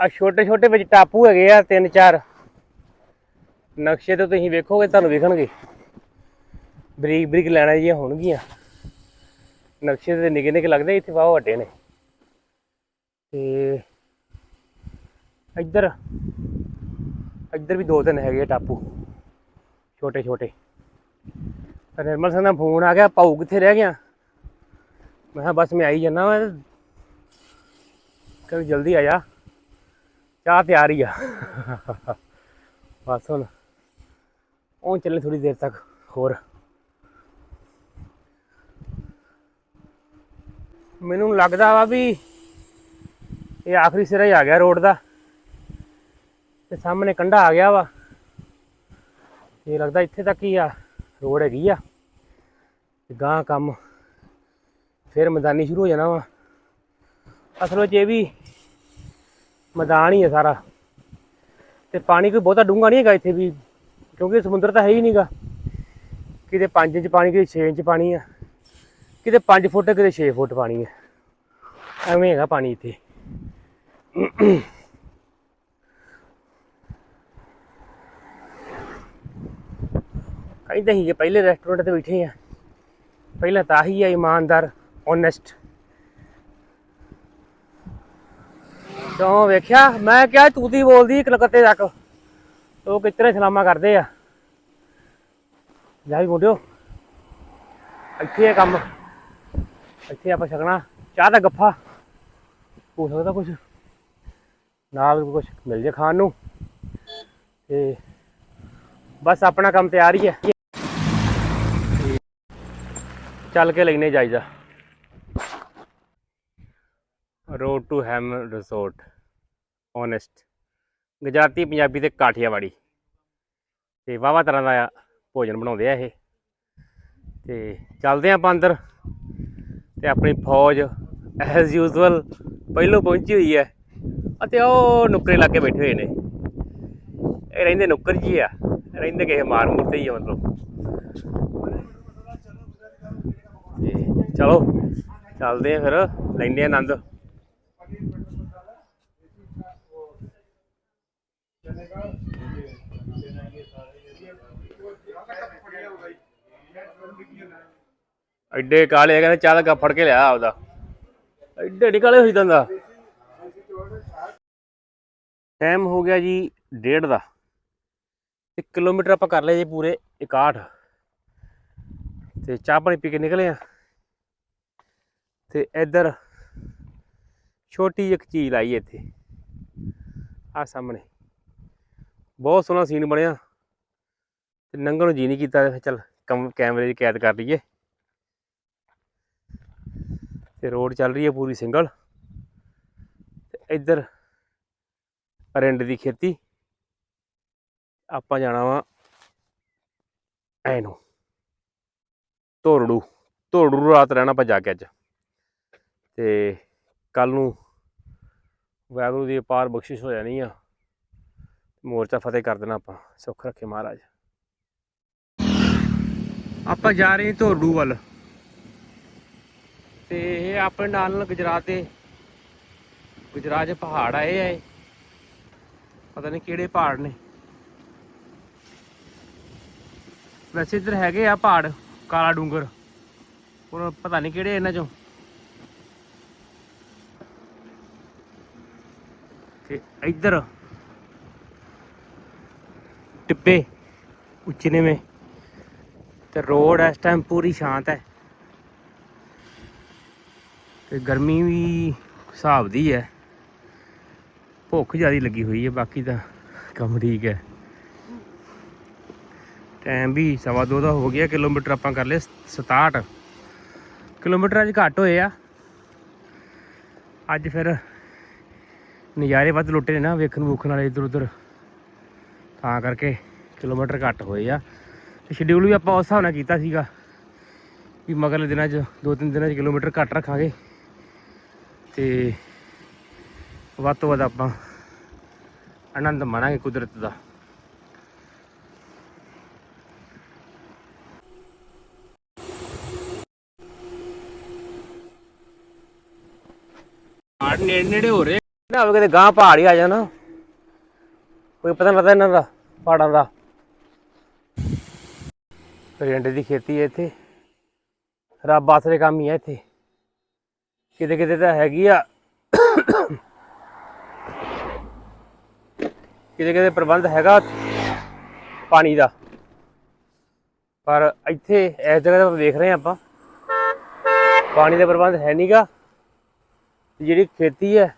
ਆ ਛੋਟੇ ਛੋਟੇ ਵਿੱਚ ਟਾਪੂ ਹੈਗੇ ਆ, ਤਿੰਨ ਚਾਰ। ਨਕਸ਼ੇ ਤੇ ਤੁਸੀਂ ਵੇਖੋਗੇ, ਤੁਹਾਨੂੰ ਵਿਖਣਗੇ। ਬਰੀਕ ਬਰੀਕ ਲੈਣਾ ਜੀਆਂ ਹੋਣਗੀਆਂ। ਨਕਸ਼ੇ ਤੇ ਨਿੱਕੇ ਨਿੱਕੇ ਲੱਗਦੇ ਇੱਥੇ ਵਾਹ ਵੱਡੇ ਨੇ। ਤੇ ਇੱਧਰ ਇੱਧਰ ਵੀ ਦੋ ਤਿੰਨ ਹੈਗੇ ਆ ਟਾਪੂ। ਛੋਟੇ ਛੋਟੇ। ਤਾਂ ਨਿਰਮਲ ਸਿੰਘ ਦਾ ਫੋਨ ਆ ਗਿਆ ਪਾਉ ਕਿੱਥੇ ਰਹਿ ਗਿਆ? ਮੈਂ ਕਿਹਾ, ਬਸ ਮੈਂ ਆਈ ਜਾਣਾ ਵਾ। ਕਹਿੰਦਾ, ਜਲਦੀ ਆ ਜਾ। ਚਾਹ ਤਿਆਰ ਹੀ ਆ। ਬਸ ਹੁਣ ਉਹ ਚੱਲੇ ਥੋੜੀ ਦੇਰ ਤੱਕ, ਹੋਰ। ਮੈਨੂੰ ਲੱਗਦਾ ਵਾ ਵੀ ਇਹ ਆਖਰੀ ਸਿਰਾ ਹੀ ਆ ਗਿਆ ਰੋਡ ਦਾ। ਤੇ ਸਾਹਮਣੇ ਕੰਢਾ ਆ ਗਿਆ ਵਾ। ਇਹ ਲੱਗਦਾ ਇੱਥੇ ਤੱਕ ਹੀ ਆ, ਰੋਡ ਹੈਗੀ ਆ। ਤੇ ਗਾਂ ਕੰਮ ਫਿਰ ਮੈਦਾਨੀ ਸ਼ੁਰੂ ਹੋ ਜਾਣਾ ਵਾ। ਅਸਲ ਵਿੱਚ ਇਹ ਵੀ ਮੈਦਾਨ ਹੀ ਹੈ ਸਾਰਾ। ਤੇ ਪਾਣੀ ਕੋਈ ਬਹੁਤਾ ਡੂੰਘਾ ਨਹੀਂ ਹੈਗਾ ਇੱਥੇ ਵੀ, ਕਿਉਂਕਿ ਸਮੁੰਦਰ ਤਾਂ ਹੈ ਹੀ ਨਹੀਂਗਾ। ਕਿਤੇ 5 ਇੰਚ ਪਾਣੀ, ਕਿਤੇ 6 ਇੰਚ ਪਾਣੀ ਆ। ਕਿਤੇ 5 ਫੁੱਟ, ਕਿਤੇ 6 ਫੁੱਟ ਪਾਣੀ ਆ। ਐਵੇਂ ਹੈਗਾ ਪਾਣੀ ਇੱਥੇ। ਕਹਿੰਦੇ ਸੀ ਪਹਿਲੇ ਰੈਸਟੋਰੈਂਟ ਤੇ ਬੈਠੇ ਆ। ਪਹਿਲਾਂ ਤਾਂ ਹੀ ਆ ਇਮਾਨਦਾਰ ਓਨੈਸਟ ਤੋਂ ਵੇਖਿਆ? ਮੈਂ ਕਿਹਾ ਤੂਤੀ ਬੋਲਦੀ ਕਲਕੱਤੇ ਤੱਕ। ਉਹ ਕਿਤਨੇ ਸਲਾਮਾ ਕਰਦੇ ਆ? ਜਾ ਵੀ ਮੁੰਡਿਓ। ਇੱਥੇ ਆ ਕੰਮ। ਇੱਥੇ ਆਪਾਂ ਛਕਣਾ। ਚਾਹ ਦਾ ਗੱਫਾ। ਹੋ ਸਕਦਾ ਕੁਝ ਨਾਲ ਕੁਝ ਮਿਲ ਜੇ ਖਾਣ ਨੂੰ। ਤੇ ਬਸ ਆਪਣਾ ਕੰਮ ਤਿਆਰ ਹੀ ਹੈ। ਚੱਲ ਕੇ ਲੈਨੇ ਜਾਈਦਾ। ਰੋਡ ਟੂ ਹੈਮ ਰਿਸੋਰਟ ਓਨੈਸਟ ਗੁਜਰਾਤੀ ਪੰਜਾਬੀ ਤੇ ਕਾਠੀਆਵਾੜੀ। ਤੇ ਵਾਵਾ ਤਰ੍ਹਾਂ ਦਾ ਭੋਜਨ ਬਣਾਉਂਦੇ ਆ ਇਹ। ਤੇ ਚੱਲਦੇ ਆਪਾਂ ਅੰਦਰ ਤੇ ਆਪਣੀ ਫੌਜ ਐਜ਼ ਯੂਜ਼ੁਅਲ ਪਹਿਲੋਂ ਪਹੁੰਚੀ ਹੋਈ ਹੈ ਅਤੇ ਉਹ ਨੁੱਕਰੇ ਲਾ ਕੇ ਬੈਠੇ ਹੋਏ ਨੇ। ਇਹ ਰਹਿੰਦੇ ਨੁੱਕਰ ਜੀ ਆ, ਰਹਿੰਦੇ ਕਿਸੇ ਮਾਰ ਮੂਰ ਤੇ ਹੀ ਆ ਮਤਲਬ। ਤੇ ਚਲੋ, ਚੱਲਦੇ ਆ ਫਿਰ, ਲੈਂਦੇ ਆ ਆਨੰਦ। ਐਡੇ ਕਾਲੇ ਕਹਿੰਦੇ ਚਾਹ ਦਾ ਕੱਪ ਫੜ ਕੇ ਲਿਆ ਆਪਦਾ। ਐਡੇ ਨਿਕਾਲੇ ਹੋਈ ਦੰਦਾ ਟਾਈਮ ਹੋ ਗਿਆ ਜੀ ਡੇਢ ਦਾ। 1 ਕਿਲੋਮੀਟਰ ਆਪਾਂ ਕਰ ਲਏ ਜੀ ਪੂਰੇ 61 ਤੇ ਚਾਹ ਪਾਣੀ ਪੀ ਕੇ ਨਿਕਲੇ ਆ। ਤੇ ਇੱਧਰ ਛੋਟੀ ਜਿਹੀ ਇੱਕ ਚੀਜ਼ ਲਾਈ ਇੱਥੇ। ਆ ਸਾਹਮਣੇ। ਬਹੁਤ ਸੋਹਣਾ ਸੀਨ ਬਣਿਆ। ਤੇ ਨੰਗਣ ਨੂੰ ਜੀ ਨਹੀਂ ਕੀਤਾ। ਚੱਲ ਕਮ ਕੈਮਰੇ 'ਚ ਕੈਦ ਕਰ ਲਈਏ। ਤੇ ਰੋਡ ਚੱਲ ਰਹੀ ਹੈ ਪੂਰੀ ਸਿੰਗਲ। ਤੇ ਇੱਧਰ ਰਿੰਡ ਦੀ ਖੇਤੀ। ਆਪਾਂ ਜਾਣਾ ਵਾ ਐਨੂੰ। ਨੂੰ ਧੋਰੜੂ ਰਾਤ ਰਹਿਣਾ ਆਪਾਂ ਜਾ ਕੇ ਅੱਜ। ਤੇ ਕੱਲ ਨੂੰ ਵਾਹਿਗੁਰੂ ਦੀ ਅਪਾਰ ਬਖਸ਼ਿਸ਼ ਹੋ ਜਾਣੀ ਆ। ਮੋਰਚਾ ਫਤਿਹ ਕਰ ਦੇਣਾ ਆਪਾਂ। ਸੁੱਖ ਰੱਖੇ ਮਹਾਰਾਜ। ਆਪਾਂ ਜਾ ਰਹੇ ਹਾਂ ਵੱਲ। ਤੇ ਇਹ ਆਪਣੇ ਨਾਲ ਨਾਲ ਗੁਜਰਾਤ ਦੇ ਗੁਜਰਾਤ ਦੇ ਪਹਾੜ ਆਏ ਆ ਇਹ। ਪਤਾ ਨਹੀਂ ਕਿਹੜੇ ਪਹਾੜ ਨੇ। ਵੈਸੇ ਇੱਧਰ ਹੈਗੇ ਆ ਪਹਾੜ, ਕਾਲਾ ਡੂੰਗਰ। ਹੁਣ ਪਤਾ ਨਹੀਂ ਕਿਹੜੇ ਇਹਨਾਂ ਚੋਂ। ਤੇ ਇੱਧਰ ਟਿੱਬੇ ਉੱਚੇ ਨੇ ਤੇ ਰੋਡ ਇਸ ਟਾਈਮ ਪੂਰੀ ਸ਼ਾਂਤ ਹੈ। ਤੇ ਗਰਮੀ ਵੀ ਹਿਸਾਬ ਦੀ ਹੈ। ਭੁੱਖ ਜਿਆਦੀ ਲੱਗੀ ਹੋਈ ਹੈ, ਬਾਕੀ ਤਾਂ ਕੰਮ ਠੀਕ ਹੈ। ਟਾਈਮ ਵੀ ਸਵਾ ਦੋ ਦਾ ਹੋ ਗਿਆ, ਕਿਲੋਮੀਟਰ ਆਪਾਂ ਕਰ ਲਏ 67 ਕਿਲੋਮੀਟਰ ਅੱਜ ਘੱਟ ਹੋਏ ਆ। ਅੱਜ ਫਿਰ ਨਜ਼ਾਰੇ ਵੱਧ ਲੁੱਟੇ ਨੇ ਨਾ, ਵੇਖਣ ਵੂਖਣ ਵਾਲੇ ਇਧਰ ਉਧਰ। ਤਾਂ ਕਰਕੇ ਕਿਲੋਮੀਟਰ ਘੱਟ ਹੋਏ ਆ। ਤੇ ਸ਼ਡਿਊਲ ਵੀ ਆਪਾਂ ਉਸ ਹਿਸਾਬ ਨਾਲ ਕੀਤਾ ਸੀਗਾ, ਵੀ ਮਗਰਲੇ ਦਿਨਾਂ 'ਚ, ਦੋ ਤਿੰਨ ਦਿਨਾਂ 'ਚ ਕਿਲੋਮੀਟਰ ਘੱਟ ਰੱਖਾਂਗੇ। ਤੇ ਵੱਧ ਤੋਂ ਵੱਧ ਆਪਾਂ ਆਨੰਦ ਮਾਣਾਂਗੇ ਕੁਦਰਤ ਦਾ। ਆੜ ਨੇੜੇ ਨੇੜੇ ਹੋ ਰਹੇ। ਨਾ ਹੋਵੇ ਕਿਤੇ ਗਾਂ ਪਹਾੜ ਹੀ ਆ ਜਾਣਾ। ਕੋਈ ਪਤਾ ਨਹੀਂ ਲੱਗਦਾ ਇਹਨਾਂ ਦਾ ਪਹਾੜਾਂ ਦਾ। ਪਿੰਡ ਦੀ ਖੇਤੀ ਹੈ ਇੱਥੇ। ਰੱਬ ਆਸਰੇ ਕੰਮ ਹੀ ਹੈ ਇੱਥੇ। ਕਿਤੇ ਕਿਤੇ ਤਾਂ ਹੈਗੀ ਆ। ਕਿਤੇ ਕਿਤੇ ਪ੍ਰਬੰਧ ਹੈਗਾ ਪਾਣੀ ਦਾ। ਪਰ ਇੱਥੇ ਇਸ ਜਗ੍ਹਾ ਤੇ ਦੇਖ ਰਹੇ ਹਾਂ ਆਪਾਂ। ਪਾਣੀ ਦਾ ਪ੍ਰਬੰਧ ਹੈ ਨਹੀਂਗਾ ਜਿਹੜੀ ਖੇਤੀ ਹੈ,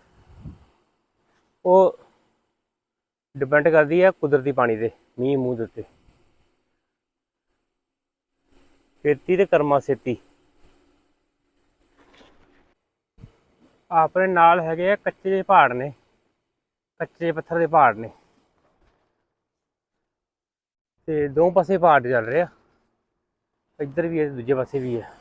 ਉਹ ਡਿਪੈਂਡ ਕਰਦੀ ਹੈ ਕੁਦਰਤੀ ਪਾਣੀ ਤੇ, ਮੀਂਹ ਮੂੰਹ ਦੇ ਉੱਤੇ। ਖੇਤੀ ਤੇ ਕਰਮਾ ਸੇਤੀ। ਆਪਣੇ ਨਾਲ ਹੈਗੇ ਆ ਕੱਚੇ ਜਿਹੇ ਪਹਾੜ ਨੇ। ਕੱਚੇ ਪੱਥਰ ਦੇ ਪਹਾੜ ਨੇ। ਤੇ ਦੋ ਪਾਸੇ ਪਹਾੜ ਚੱਲ ਰਹੇ ਆ। ਇੱਧਰ ਵੀ ਹੈ ਦੂਜੇ ਪਾਸੇ ਵੀ ਹੈ।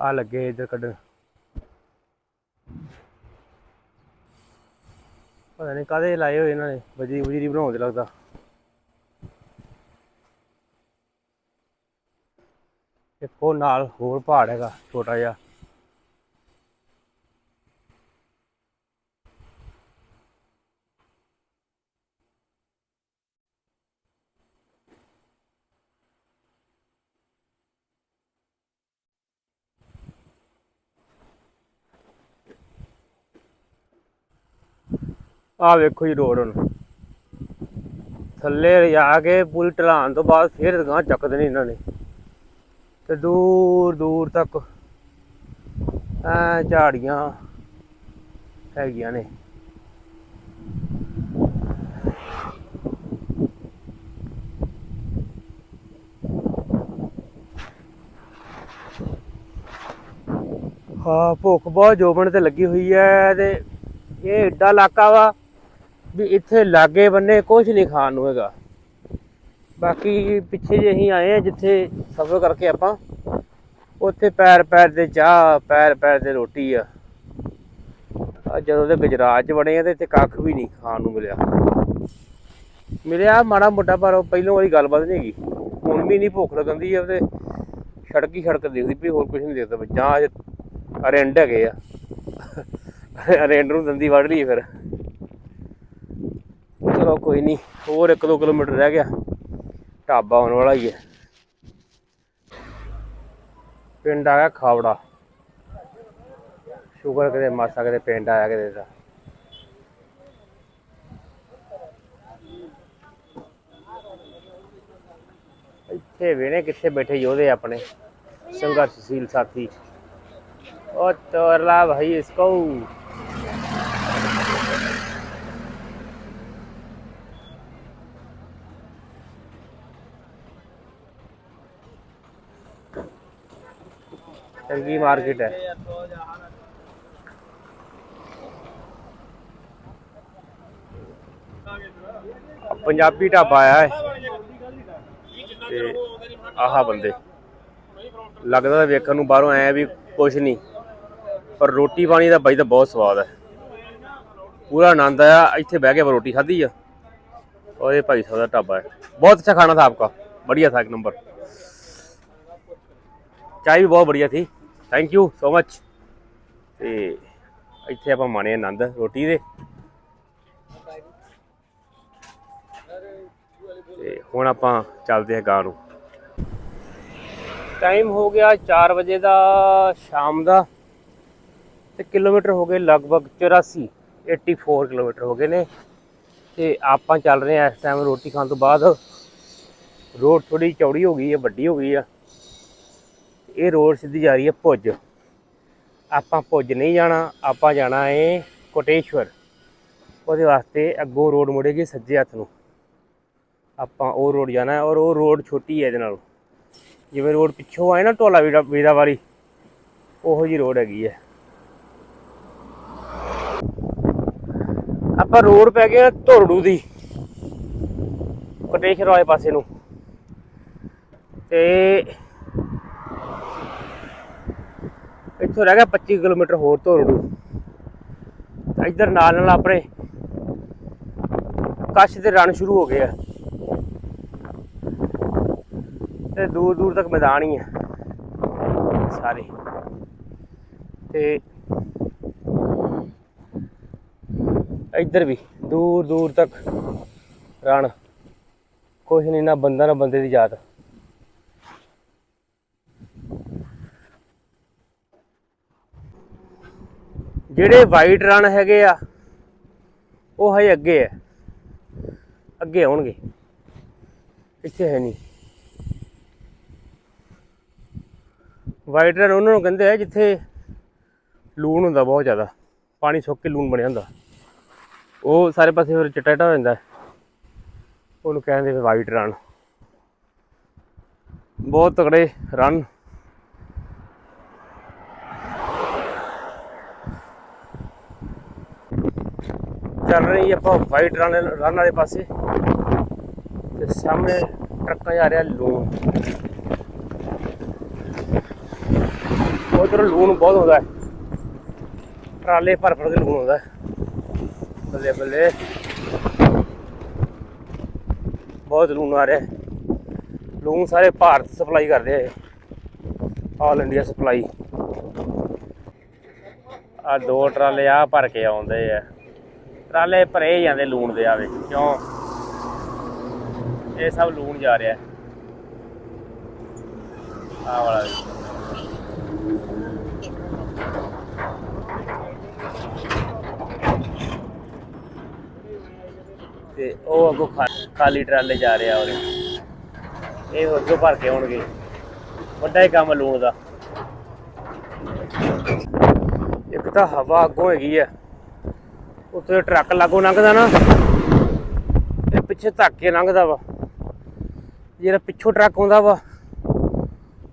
ਆ ਲੱਗੇ ਇੱਧਰ ਕੱਢਣ। ਪਤਾ ਨਹੀਂ ਕਾਦੇ ਲਾਏ ਹੋਏ ਇਹਨਾਂ ਨੇ ਬਜਰੀ ਬਜਰੀ ਬਣਾਉਂਦੇ ਲੱਗਦਾ। ਇੱਕ ਉਹ ਨਾਲ ਹੋਰ ਪਹਾੜ ਹੈਗਾ, ਛੋਟਾ ਜਿਹਾ। ਆ ਵੇਖੋ ਜੀ ਰੋਡ ਹੁਣ। ਥੱਲੇ ਲਿਜਾ ਕੇ ਪੂਰੀ ਢਲਾਣ ਤੋਂ ਬਾਅਦ ਫੇਰ ਗਾਂ ਚੱਕਦੇ ਨੇ ਇਹਨਾਂ ਨੇ। ਤੇ ਦੂਰ ਦੂਰ ਤੱਕ ਐ ਝਾੜੀਆਂ ਹੈਗੀਆਂ ਨੇ। ਹਾਂ, ਭੁੱਖ ਬਹੁਤ ਜੋਬਣ ਤੇ ਲੱਗੀ ਹੋਈ ਐ ਤੇ ਇਹ ਏਡਾ ਇਲਾਕਾ ਵਾ ਵੀ ਇੱਥੇ ਲਾਗੇ ਬੰਨੇ ਕੁਝ ਨਹੀਂ ਖਾਣ ਨੂੰ ਹੈਗਾ। ਬਾਕੀ ਪਿੱਛੇ ਜੇ ਅਸੀਂ ਆਏ ਆ ਜਿੱਥੇ ਸਫ਼ਰ ਕਰਕੇ ਆਪਾਂ। ਉੱਥੇ ਪੈਰ ਪੈਰ ਤੇ ਚਾਹ, ਪੈਰ ਪੈਰ ਤੇ ਰੋਟੀ ਆ। ਜਦੋਂ ਦੇ ਗੁਜਰਾਤ ਚ ਬਣੇ ਆ ਤੇ ਇੱਥੇ ਕੱਖ ਵੀ ਨਹੀਂ ਖਾਣ ਨੂੰ ਮਿਲਿਆ। ਮਿਲਿਆ ਮਾੜਾ ਮੋਟਾ ਪਰ ਪਹਿਲੋਂ ਵਾਲੀ ਗੱਲਬਾਤ ਨਹੀਂ ਹੈਗੀ। ਹੁਣ ਵੀ ਨਹੀਂ ਭੁੱਖ ਲੱਗਦੀ ਆ ਤੇ ਸੜਕ ਹੀ ਸੜਕ ਦਿਖਦੀ ਵੀ ਹੋਰ ਕੁਝ ਨਹੀਂ ਦਿਖਦਾ ਜਾਂ ਅਰੈਂਡ ਹੈਗੇ ਆ। ਅਰੈਂਡ ਨੂੰ ਦੰਦੀ ਵੜ ਲਈ ਫਿਰ। ਚਲੋ ਕੋਈ ਨਹੀਂ, ਹੋਰ 1-2 ਕਿਲੋਮੀਟਰ ਰਹਿ ਗਿਆ। ਢਾਬਾ ਆਉਣ ਵਾਲਾ ਹੀ ਹੈ। ਪਿੰਡ ਆ ਖਾਵੜਾ। ਸ਼ੁਕਰ ਕਰੇ ਮਾਸਾ ਕਰੇ ਪਿੰਡ ਆਇਆ ਕਿਤੇ ਦਾ ਇੱਥੇ ਵੇਣੇ ਕਿੱਥੇ ਬੈਠੇ ਯੋਧੇ ਆਪਣੇ। ਸੰਘਰਸ਼ਸ਼ੀਲ ਸਾਥੀ। ਉਹ ਤੋਰਲਾ ਭਾਈ ਇਸਕੋ ਚੰਗੀ ਮਾਰਕੀਟ ਹੈ। ਪੰਜਾਬੀ ਢਾਬਾ ਆਇਆ ਹੈ। ਤੇ ਆਹਾ ਬੰਦੇ। ਲੱਗਦਾ ਵੇਖਣ ਨੂੰ ਬਾਹਰੋਂ ਆਇਆ ਵੀ ਕੁਝ ਨਹੀਂ। ਪਰ ਰੋਟੀ ਪਾਣੀ ਦਾ ਬਾਈ ਤਾਂ ਬਹੁਤ ਸਵਾਦ ਹੈ। ਪੂਰਾ ਆਨੰਦ ਆਇਆ, ਇੱਥੇ ਬਹਿ ਕੇ ਰੋਟੀ ਖਾਧੀ ਆ। ਔਰ ਇਹ ਭਾਈ साहब का ढाबा है बहुत अच्छा खाना था ਵਧੀਆ ਥਾ ਇੱਕ ਨੰਬਰ। नंबर ਵੀ ਬਹੁਤ ਵਧੀਆ बढ़िया ਥੈਂਕ ਯੂ ਸੋ ਮੱਚ ਤੇ ਇੱਥੇ ਆਪਾਂ ਮਾਣੇ ਆਨੰਦ ਰੋਟੀ ਦੇ। ਤੇ ਹੁਣ ਆਪਾਂ ਚੱਲਦੇ ਹਾਂ ਗਾਂ ਨੂੰ। ਟਾਈਮ ਹੋ ਗਿਆ 4 ਵਜੇ ਦਾ ਸ਼ਾਮ ਦਾ। ਤੇ ਕਿਲੋਮੀਟਰ ਹੋ ਗਏ ਲਗਭਗ 84 84 ਕਿਲੋਮੀਟਰ ਹੋ ਗਏ ਨੇ। ਤੇ ਆਪਾਂ ਚੱਲ ਰਹੇ ਹਾਂ ਇਸ ਟਾਈਮ ਰੋਟੀ ਖਾਣ ਤੋਂ ਬਾਅਦ। ਰੋਡ ਥੋੜੀ ਚੌੜੀ ਹੋ ਗਈ ਹੈ, ਵੱਡੀ ਹੋ ਗਈ ਆ ਇਹ ਰੋਡ ਸਿੱਧੀ ਜਾ ਰਹੀ ਹੈ ਭੁੱਜ। ਆਪਾਂ ਭੁੱਜ ਨਹੀਂ ਜਾਣਾ, ਆਪਾਂ ਜਾਣਾ ਏ ਕੋਟੇਸ਼ਵਰ। ਉਹਦੇ ਵਾਸਤੇ ਅੱਗੋਂ ਰੋਡ ਮੁੜੇਗੀ ਸੱਜੇ ਹੱਥ ਨੂੰ। ਆਪਾਂ ਉਹ ਰੋਡ ਜਾਣਾ ਔਰ ਉਹ ਰੋਡ ਛੋਟੀ ਹੈ ਇਹਦੇ ਨਾਲੋਂ। ਜਿਵੇਂ ਰੋਡ ਪਿੱਛੋਂ ਆਏ ਨਾ ਢੋਲਾ ਵੀਰਾ ਵੀਰਾ ਵਾਲੀ, ਉਹੋ ਜੀ ਰੋਡ ਹੈਗੀ ਹੈ। ਆਪਾਂ ਰੋਡ ਪੈ ਗਏ ਧੋਰੜੂ ਦੀ, ਕੋਟੇਸ਼ਵਰ ਵਾਲੇ ਪਾਸੇ ਨੂੰ। ਤੇ ਇੱਥੋਂ ਰਹਿ ਗਿਆ 25 ਕਿਲੋਮੀਟਰ ਹੋਰ ਧੋਰੜੂ ਤਾਂ ਇੱਧਰ ਨਾਲ ਨਾਲ ਆਪਣੇ ਕੱਛ ਦੇ ਰਣ ਸ਼ੁਰੂ ਹੋ ਗਏ ਆ। ਤੇ ਦੂਰ ਦੂਰ ਤੱਕ ਮੈਦਾਨ ਹੀ ਹੈ ਸਾਰੇ। ਤੇ ਇੱਧਰ ਵੀ ਦੂਰ ਦੂਰ ਤੱਕ ਰਣ ਕੁਛ ਨਹੀਂ ਨਾ ਬੰਦਾ ਨਾ ਬੰਦੇ ਦੀ ਜਾਤ। ਜਿਹੜੇ ਵਾਈਟ ਰਣ ਹੈਗੇ ਆ, ਉਹ ਹਜੇ ਅੱਗੇ ਹੈ ਅੱਗੇ ਆਉਣਗੇ। ਇੱਥੇ ਹੈ ਨਹੀਂ। ਵਾਈਟ ਰਣ ਉਹਨਾਂ ਨੂੰ ਕਹਿੰਦੇ ਆ ਜਿੱਥੇ ਲੂਣ ਹੁੰਦਾ ਬਹੁਤ ਜ਼ਿਆਦਾ। ਪਾਣੀ ਸੁੱਕ ਕੇ ਲੂਣ ਬਣਿਆ ਹੁੰਦਾ। ਉਹ ਸਾਰੇ ਪਾਸੇ ਫਿਰ ਚਿੱਟਾ ਚਿੱਟਾ ਹੋ ਜਾਂਦਾ। ਉਹਨੂੰ ਕਹਿੰਦੇ ਫਿਰ ਵਾਈਟ ਰਨ ਬਹੁਤ ਤਕੜੇ ਰਨ ਚੱਲ ਰਹੀ ਆਪਾਂ ਵਾਈਟ ਰਨ ਰਨ ਵਾਲੇ ਪਾਸੇ। ਤੇ ਸਾਹਮਣੇ ਟਰੱਕਾਂ ਜਾ ਰਿਹਾ ਲੂਣ। ਉਧਰ ਲੂਣ ਬਹੁਤ ਹੁੰਦਾ ਹੈ। ਟਰਾਲੇ ਭਰ ਭਰ ਕੇ ਲੂਣ ਹੁੰਦਾ ਬੱਲੇ ਬੱਲੇ। ਬਹੁਤ ਲੂਣ ਆ ਰਿਹਾ ਲੂਣ ਸਾਰੇ ਭਾਰਤ ਸਪਲਾਈ ਕਰਦੇ ਆ ਆਲ ਇੰਡੀਆ ਸਪਲਾਈ ਆ ਦੋ ਟਰਾਲੇ ਆ ਭਰ ਕੇ ਆਉਂਦੇ ਆ। ਟਰਾਲੇ ਭਰੇ ਜਾਂਦੇ ਲੂਣ ਦੇ ਆਵੇ, ਕਿਉਂ? ਇਹ ਸਭ ਲੂਣ ਜਾ ਰਿਹਾ। ਆ ਵਾਲਾ ਤੇ ਉਹ ਅੱਗੋਂ ਖਾਲੀ ਟਰਾਲੇ ਜਾ ਰਿਹਾ ਉਹਦੇ ਇਹ ਅੱਗੋਂ ਭਰ ਕੇ ਆਉਣਗੇ। ਵੱਡਾ ਹੀ ਕੰਮ ਲੂਣ ਦਾ। ਇੱਕ ਤਾਂ ਹਵਾ ਅੱਗੋਂ ਹੈਗੀ ਆ। ਉੱਥੇ ਟਰੱਕ ਲਾਗੋਂ ਲੰਘਦਾ ਨਾ ਇਹ ਪਿੱਛੇ ਧੱਕ ਕੇ ਲੰਘਦਾ ਵਾ। ਜਿਹੜਾ ਪਿੱਛੋਂ ਟਰੱਕ ਆਉਂਦਾ ਵਾ,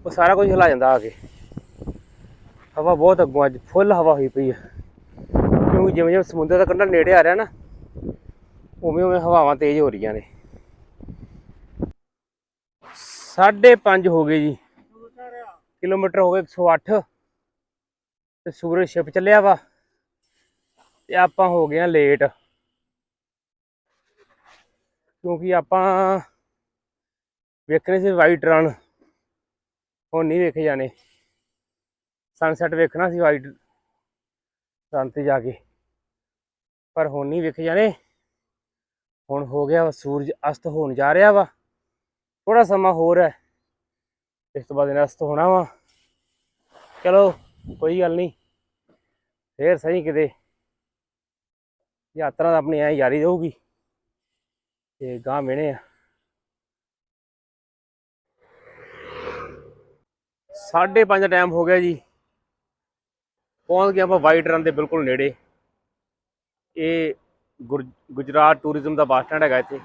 ਉਹ ਸਾਰਾ ਕੁਝ ਹਿਲਾ ਜਾਂਦਾ ਆ ਕੇ। ਹਵਾ ਬਹੁਤ ਅੱਗੋਂ ਅੱਜ ਫੁੱਲ ਹਵਾ ਹੋਈ ਪਈ ਆ। ਕਿਉਂਕਿ ਜਿਵੇਂ ਜਿਵੇਂ ਸਮੁੰਦਰ ਦਾ ਕੰਢਾ ਨੇੜੇ ਆ ਰਿਹਾ ਨਾ, ਉਵੇਂ ਉਵੇਂ ਹਵਾਵਾਂ ਤੇਜ਼ ਹੋ ਰਹੀਆਂ ਨੇ। ਸਾਢੇ ਪੰਜ ਹੋ ਗਏ ਜੀ। ਕਿਲੋਮੀਟਰ ਹੋ ਗਏ 108 ਤੇ ਸੂਰਜ ਛਿਪ ਚੱਲਿਆ ਵਾ। ਤੇ ਆਪਾਂ ਹੋ ਗਏ ਆ ਲੇਟ ਕਿਉਂਕਿ ਆਪਾਂ ਵੇਖਣੇ ਸੀ ਵਾਈਟ ਰਨ ਹੁਣ ਨਹੀਂ ਵੇਖੇ ਜਾਣੇ। ਸਨਸੈਟ ਵੇਖਣਾ ਸੀ ਵਾਈਟ ਰਨ ਤੇ ਜਾ ਕੇ। ਪਰ ਹੁਣ ਨਹੀਂ ਵੇਖੇ ਜਾਣੇ। ਹੁਣ ਹੋ ਗਿਆ ਵਾ, ਸੂਰਜ ਅਸਤ ਹੋਣ ਜਾ ਰਿਹਾ ਵਾ। ਥੋੜਾ ਸਮਾਂ ਹੋਰ ਹੈ। ਇਸ ਤੋਂ ਬਾਅਦ ਇਹਨੇ ਅਸਤ ਹੋਣਾ ਵਾ। ਚਲੋ, ਕੋਈ ਗੱਲ ਨਹੀਂ। ਫੇਰ ਸਹੀ ਕਿਤੇ। ਯਾਤਰਾ ਤਾਂ ਆਪਣੀ ਐ ਯਾਰੀ ਰਹੂਗੀ। ਤੇ ਗਾਂ ਮਿਹਣੇ ਆ। ਸਾਢੇ ਪੰਜ ਦਾ ਟਾਈਮ ਹੋ ਗਿਆ ਜੀ। ਪਹੁੰਚ ਗਏ ਆਪਾਂ ਵਾਈਟ ਰਨ ਦੇ ਬਿਲਕੁਲ ਨੇੜੇ। ਇਹ ਗੁਰ- ਗੁਜਰਾਤ ਟੂਰਿਜ਼ਮ ਦਾ ਬੱਸ ਸਟੈਂਡ ਹੈਗਾ ਇੱਥੇ।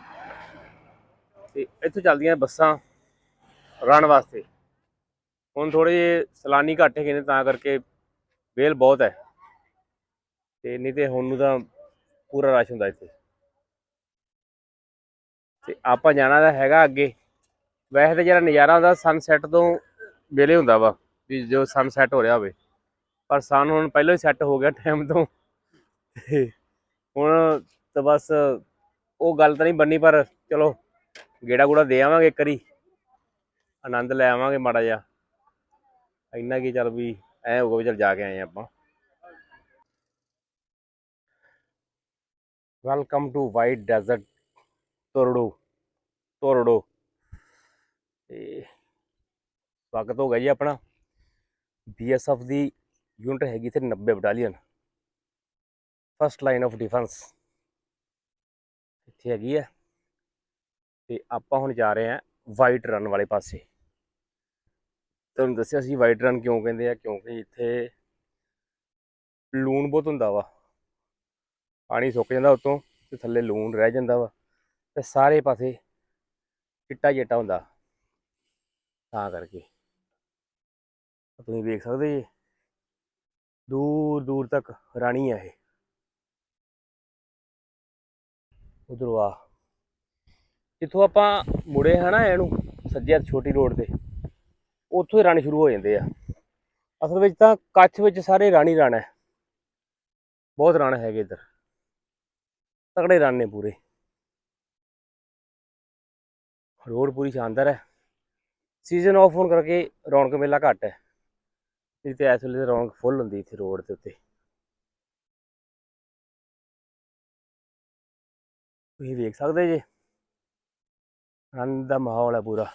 ਤੇ ਇੱਥੋਂ ਚੱਲਦੀਆਂ ਬੱਸਾਂ ਰਨ ਵਾਸਤੇ। ਹੁਣ ਥੋੜੇ ਜਿਹੇ ਸਲਾਨੀ ਘੱਟ ਹੈਗੇ ਨੇ, ਤਾਂ ਕਰਕੇ ਵੇਲ ਬਹੁਤ ਹੈ। ਤੇ ਨਹੀਂ ਤੇ ਹੁਣ ਨੂੰ ਤਾਂ ਪੂਰਾ ਰਸ਼ ਹੁੰਦਾ ਇੱਥੇ। ਤੇ ਆਪਾਂ ਜਾਣਾ ਤਾਂ ਹੈਗਾ ਅੱਗੇ। ਵੈਸੇ ਤਾਂ ਜਿਹੜਾ ਨਜ਼ਾਰਾ ਹੁੰਦਾ ਸਨਸੈਟ ਤੋਂ ਵੇਲੇ ਹੁੰਦਾ ਵਾ, ਵੀ ਜੋ ਸਨਸੈਟ ਹੋ ਰਿਹਾ ਹੋਵੇ। ਪਰ ਸਨ ਹੁਣ ਪਹਿਲਾਂ ਹੀ ਸੈੱਟ ਹੋ ਗਿਆ ਟਾਈਮ ਤੋਂ। ਹੁਣ ਤਾਂ ਬਸ ਉਹ ਗੱਲ ਤਾਂ ਨਹੀਂ ਬੰਨੀ, ਪਰ ਚਲੋ ਗੇੜਾ ਗੂੜਾ ਦੇ ਆਵਾਂਗੇ ਇੱਕ ਵਾਰੀ। ਆਨੰਦ ਲੈ ਆਵਾਂਗੇ ਮਾੜਾ ਜਿਹਾ। ਇੰਨਾ ਕੀ ਚੱਲ ਵੀ ਐ ਹੋਊਗਾ ਵੀ ਚੱਲ ਜਾ ਕੇ ਆਏ ਆਪਾਂ। Welcome to white desert Dhordo Dhordo ਤੇ ਸਵਾਗਤ ਹੋ ਗਿਆ ਜੀ ਆਪਣਾ। ਬੀਐਸਐਫ ਦੀ ਯੂਨਿਟ ਹੈਗੀ ਇੱਥੇ 90 battalion first line of defence ਇੱਥੇ ਹੈਗੀ ਹੈ। ਤੇ ਆਪਾਂ ਹੁਣ ਜਾ ਰਹੇ ਹਾਂ ਵਾਈਟ ਰਨ ਵਾਲੇ ਪਾਸੇ। ਤੁਹਾਨੂੰ ਦੱਸਿਆ ਸੀ ਵਾਈਟ ਰਨ ਕਿਉਂ ਕਹਿੰਦੇ ਆ? ਕਿਉਂਕਿ ਇੱਥੇ ਲੂਣ ਬਹੁਤ ਹੁੰਦਾ ਵਾ। ਪਾਣੀ ਸੁੱਕ ਜਾਂਦਾ ਉਤੋਂ ਤੇ ਥੱਲੇ ਲੂਣ ਰਹਿ ਜਾਂਦਾ ਵਾ ਤੇ ਸਾਰੇ ਪਾਸੇ ਚਿੱਟਾ ਚਿੱਟਾ ਹੁੰਦਾ। ਤਾਂ ਕਰਕੇ। ਤੁਸੀਂ ਵੇਖ ਸਕਦੇ ਜੀ। ਦੂਰ ਦੂਰ ਤੱਕ ਰਾਣੀ ਆ ਇਹ। ਉਧਰੋਂ ਆ। ਜਿੱਥੋਂ ਆਪਾਂ ਮੁੜੇ ਹਨਾ ਇਹਨੂੰ ਸੱਜੇ ਛੋਟੀ ਰੋਡ ਤੇ, ਉੱਥੋਂ ਹੀ ਰਾਣੀ ਸ਼ੁਰੂ ਹੋ ਜਾਂਦੇ ਆ। ਅਸਲ ਵਿੱਚ ਤਾਂ ਕੱਛ ਵਿੱਚ ਸਾਰੇ ਰਾਣੀ ਰਾਣਾ ਬਹੁਤ ਰਾਣਾ ਹੈਗੇ ਇੱਧਰ। ਤਕੜੇ ਰਨ ਨੇ ਪੂਰੇ। ਰੋਡ ਪੂਰੀ ਸ਼ਾਨਦਾਰ ਹੈ। ਸੀਜ਼ਨ ਆਫ ਹੋਣ ਕਰਕੇ ਰੌਣਕ ਮੇਲਾ ਘੱਟ ਹੈ। ਨਹੀਂ ਤੇ ਇਸ ਵੇਲੇ ਤਾਂ ਰੌਣਕ ਫੁੱਲ ਹੁੰਦੀ ਇੱਥੇ ਰੋਡ ਦੇ ਉੱਤੇ। ਤੁਸੀਂ ਵੇਖ ਸਕਦੇ ਜੇ। ਆਨੰਦ ਦਾ ਮਾਹੌਲ ਹੈ ਪੂਰਾ।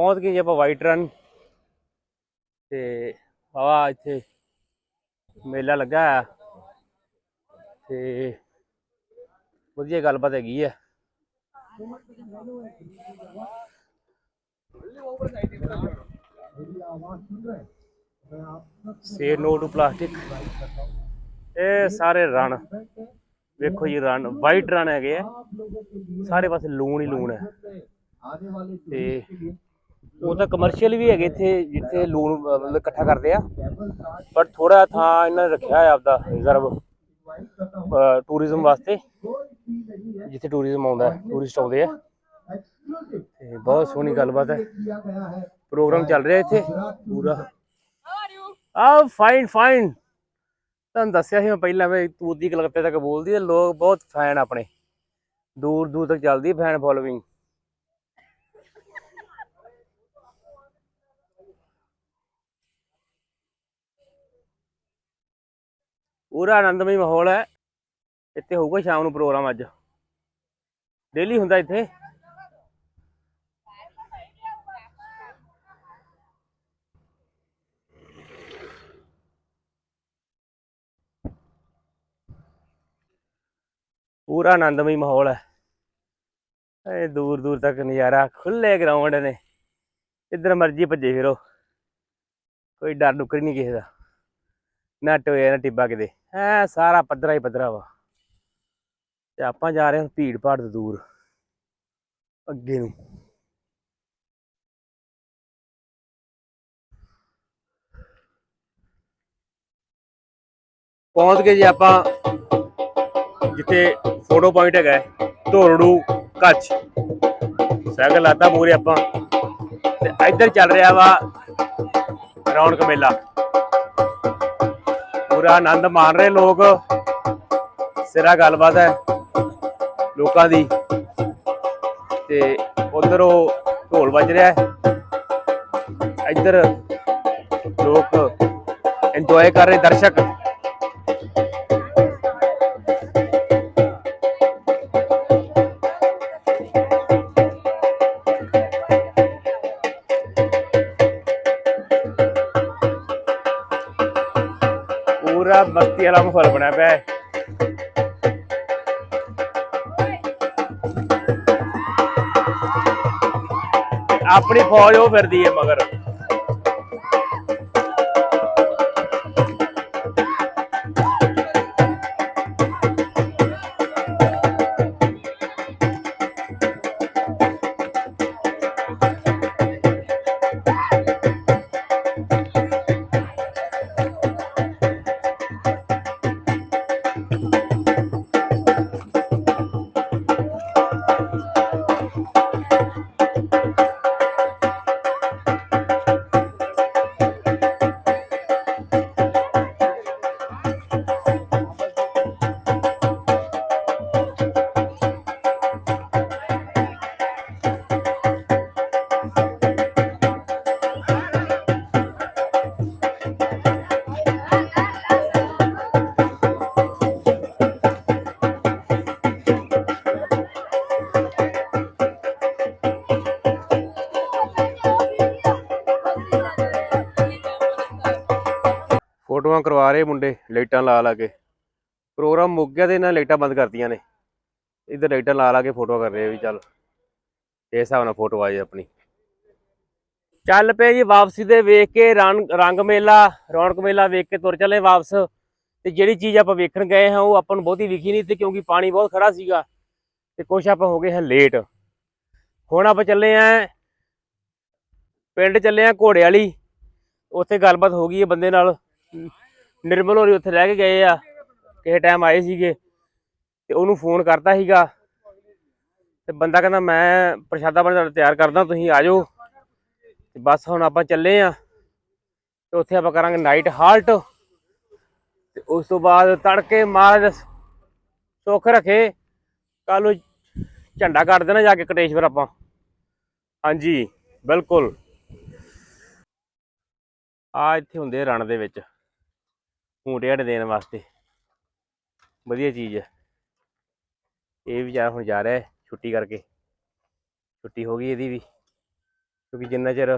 ਪਹੁੰਚ ਗਏ ਜੀ ਆਪਾਂ ਵਾਈਟ ਰਨ ਤੇ ਵਾਵਾ ਇੱਥੇ ਮੇਲਾ ਲੱਗਾ ਆ। ਤੇ ਵਧੀਆ ਗੱਲਬਾਤ ਹੈਗੀ ਆ। ਸੇ ਨੋ ਟੂ ਪਲਾਸਟਿਕ, ਇਹ ਸਾਰੇ ਰਣ ਵੇਖੋ ਜੀ ਰਨ ਵਾਈਟ ਰਨ ਹੈਗੇ ਆ। ਸਾਰੇ ਪਾਸੇ ਲੂਣ ਹੀ ਲੂਣ ਹੈ ਤੇ ਉਹ ਤਾਂ ਕਮਰਸ਼ੀਅਲ ਵੀ ਹੈਗੇ ਇੱਥੇ, ਜਿੱਥੇ ਲੂਣ ਮਤਲਬ ਇਕੱਠਾ ਕਰਦੇ ਆ। ਪਰ ਥੋੜਾ ਥਾਂ ਇਹਨਾਂ ਨੇ ਰੱਖਿਆ ਹੈ ਆਪਦਾ ਰਿਜ਼ਰਵ ਟੂਰਿਜ਼ਮ ਵਾਸਤੇ, ਜਿੱਥੇ ਟੂਰਿਜ਼ਮ ਆਉਂਦਾ ਟੂਰਿਸਟ ਆਉਂਦੇ ਆ। ਤੇ ਬਹੁਤ ਸੋਹਣੀ ਗੱਲਬਾਤ ਹੈ। ਪ੍ਰੋਗਰਾਮ ਚੱਲ ਰਿਹਾ ਇੱਥੇ। ਪੂਰਾ। ਆ ਫਾਈਨ ਫਾਈਨ ਤੁਹਾਨੂੰ ਦੱਸਿਆ ਸੀ ਮੈਂ ਪਹਿਲਾਂ ਵੀ ਤੂੰ ਦੀ ਕਲਕੱਤੇ ਤੱਕ ਬੋਲਦੀ ਹੈ, ਲੋਕ ਬਹੁਤ ਫੈਨ ਆਪਣੇ। ਦੂਰ ਦੂਰ ਤੱਕ ਚੱਲਦੀ ਫੈਨ ਫੋਲੋਇੰਗ ਪੂਰਾ ਆਨੰਦਮਈ ਮਾਹੌਲ ਹੈ। ਇੱਥੇ ਹੋਊਗਾ ਸ਼ਾਮ ਨੂੰ ਪ੍ਰੋਗਰਾਮ ਅੱਜ। ਡੇਲੀ ਹੁੰਦਾ ਇੱਥੇ। ਪੂਰਾ ਆਨੰਦਮਈ ਮਾਹੌਲ ਹੈ। ਇਹ ਦੂਰ ਦੂਰ ਤੱਕ ਨਜ਼ਾਰਾ ਖੁੱਲੇ ਗਰਾਊਂਡ ਨੇ। ਇੱਧਰ ਮਰਜ਼ੀ ਭੱਜੇ ਫਿਰੋ। ਕੋਈ ਡਰ ਨੁਕਰ ਨਹੀਂ ਕਿਸੇ ਦਾ। ਨਾ ਟੋਇਆ ਨਾ ਟਿੱਬਾ ਕਿਤੇ। ਐ ਸਾਰਾ ਪੱਧਰਾ ਹੀ ਪੱਧਰਾ ਵਾ। ਤੇ ਆਪਾਂ ਜਾ ਰਹੇ ਹਾਂ ਭੀੜ ਭਾੜ ਤੋਂ ਦੂਰ, ਅੱਗੇ ਨੂੰ। ਪਹੁੰਚ ਗਏ ਜੀ ਆਪਾਂ, ਜਿੱਥੇ ਫੋਟੋ ਪੁਆਇੰਟ ਹੈਗਾ ਧੋਰੜੂ ਕੱਛ ਸਾਈਕਲ ਲਾਤਾ ਮੂਰੇ ਆਪਾਂ। ਤੇ ਇੱਧਰ ਚੱਲ ਰਿਹਾ ਵਾ ਰੌਣਕ ਮੇਲਾ। ਪੂਰਾ ਆਨੰਦ ਮਾਣ ਰਹੇ ਲੋਕ। ਸਿਰਾ ਗੱਲਬਾਤ ਹੈ ਲੋਕਾਂ ਦੀ। ਤੇ ਉਧਰ ਉਹ ਢੋਲ ਵੱਜ ਰਿਹਾ ਹੈ। ਇੱਧਰ ਲੋਕ ਇੰਜੋਏ ਕਰ ਰਹੇ ਦਰਸ਼ਕ। ਪੂਰਾ ਮਸਤੀ ਵਾਲਾ ਮਾਹੌਲ ਬਣਿਆ ਪਿਆ ਹੈ। ਆਪਣੀ ਫੌਜ ਉਹ ਫਿਰਦੀ ਹੈ ਮਗਰ। ਫੋਟੋਆਂ ਕਰਵਾ ਰਹੇ ਮੁੰਡੇ, ਲਾਈਟਾਂ ਲਾ ਲਾ ਕੇ। ਪ੍ਰੋਗਰਾਮ ਮੁੱਕ ਗਿਆ ਤੇ ਇਹਨਾਂ ਲਾਈਟਾਂ ਬੰਦ ਕਰਤੀਆਂ ਨੇ। ਇੱਧਰ ਲਾਈਟਾਂ ਲਾ ਲਾ ਕੇ ਫੋਟੋ ਕਰ ਰਹੇ ਆ ਵੀ ਚੱਲ, ਇਸ ਹਿਸਾਬ ਨਾਲ ਫੋਟੋ ਆਏ ਆਪਣੀ। ਚੱਲ ਪਏ ਜੀ ਵਾਪਸੀ ਦੇ ਵੇਖ ਕੇ ਰੰਗ ਰੰਗ ਮੇਲਾ, ਰੌਣਕ ਮੇਲਾ ਵੇਖ ਕੇ ਤੁਰ ਚੱਲੇ ਵਾਪਸ। ਤੇ ਜਿਹੜੀ ਚੀਜ਼ ਆਪਾਂ ਵੇਖਣ ਗਏ ਹਾਂ, ਉਹ ਆਪਾਂ ਨੂੰ ਬਹੁਤੀ ਵਿਖੀ ਨਹੀਂ ਤੇ ਕਿਉਂਕਿ ਪਾਣੀ ਬਹੁਤ ਖੜਾ ਸੀਗਾ ਤੇ ਕੁਛ ਆਪਾਂ ਹੋ ਗਏ ਹਾਂ ਲੇਟ ਹੁਣ ਆਪਾਂ ਚੱਲੇ ਆਂ ਪਿੰਡ ਚੱਲੇ ਆਂ ਘੋੜੇ ਵਾਲੀ ਉੱਥੇ ਗੱਲਬਾਤ ਹੋ ਗਈ ਹੈ ਬੰਦੇ ਨਾਲ। ਨਿਰਮਲ ਹੋਰੀ ਉੱਥੇ ਲੈ ਕੇ ਗਏ ਆ, ਕਿਸੇ ਟਾਈਮ ਆਏ ਸੀਗੇ ਤੇ ਉਹਨੂੰ ਫੋਨ ਕਰਤਾ ਸੀਗਾ ਤੇ ਬੰਦਾ ਕਹਿੰਦਾ, ਮੈਂ ਪ੍ਰਸ਼ਾਦਾ ਬਣ ਤੁਹਾਡਾ ਤਿਆਰ ਕਰਦਾ, ਤੁਸੀਂ ਆ ਜਾਓ। ਤੇ ਬਸ ਹੁਣ ਆਪਾਂ ਚੱਲੇ ਆ ਤੇ ਉੱਥੇ ਆਪਾਂ ਕਰਾਂਗੇ ਨਾਈਟ ਹਾਲਟ ਉਸ ਤੋਂ ਬਾਅਦ ਤੜਕੇ ਮਹਾਰਾਜ ਸੁੱਖ ਰੱਖੇ ਕੱਲ ਨੂੰ ਝੰਡਾ ਕੱਢ ਦੇਣਾ ਜਾ ਕੇ ਕਟੇਸ਼ਵਰ ਆਪਾਂ। ਹਾਂਜੀ, ਬਿਲਕੁਲ। ਆ ਇੱਥੇ ਹੁੰਦੇ ਰਣ ਦੇ ਵਿੱਚ। ਹੁੰਡੇ ਹੱਡ ਦੇਣ ਵਾਸਤੇ। ਵਧੀਆ ਚੀਜ਼ ਹੈ ਇਹ ਵਿਚਾਰਾ ਹੁਣ ਜਾ ਰਿਹਾ ਹੈ ਛੁੱਟੀ ਕਰਕੇ। ਛੁੱਟੀ ਹੋ ਗਈ ਇਹਦੀ ਵੀ। ਕਿਉਂਕਿ ਜਿੰਨਾ ਚਿਰ